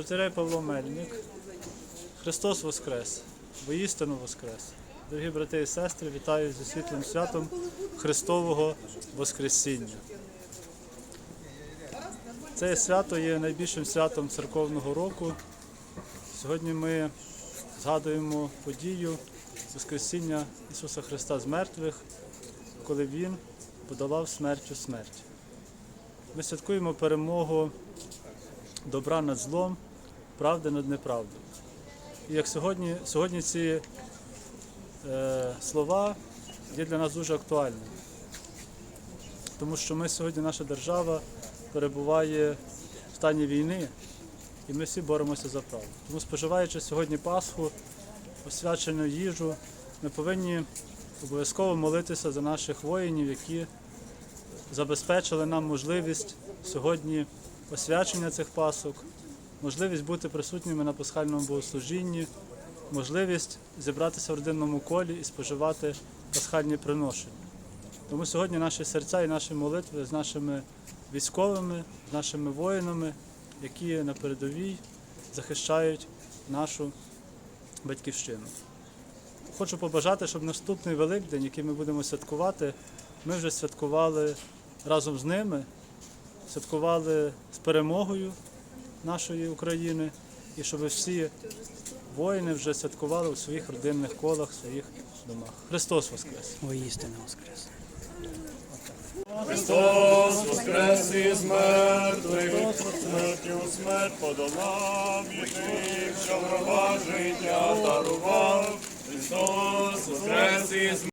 Протерей Павло Мельник. Христос Воскрес! Воістину Воскрес! Дорогі брати і сестри, вітаю зі світлим святом Христового Воскресіння. Це свято є найбільшим святом церковного року. Сьогодні ми згадуємо подію Воскресіння Ісуса Христа з мертвих, коли Він подолав смертю смерть. Ми святкуємо перемогу добра над злом, правди над неправдою. І як сьогодні, сьогодні ці е, слова є для нас дуже актуальними, тому що ми сьогодні, наша держава перебуває в стані війни, і ми всі боремося за правду. Тому споживаючи сьогодні Пасху, освячену їжу, ми повинні обов'язково молитися за наших воїнів, які забезпечили нам можливість сьогодні освячення цих пасок, можливість бути присутніми на пасхальному богослужінні, можливість зібратися в родинному колі і споживати пасхальні приношення. Тому сьогодні наші серця і наші молитви з нашими військовими, з нашими воїнами, які на передовій захищають нашу батьківщину. Хочу побажати, щоб наступний Великдень, який ми будемо святкувати, ми вже святкували разом з ними, святкували з перемогою нашої України, і щоб всі воїни вже святкували у своїх родинних колах, в своїх домах. Христос Воскрес! Воістину воскрес. Христос воскрес із мертвих, смертю смерть подолав і тих, що в гробах життя дарував. Христос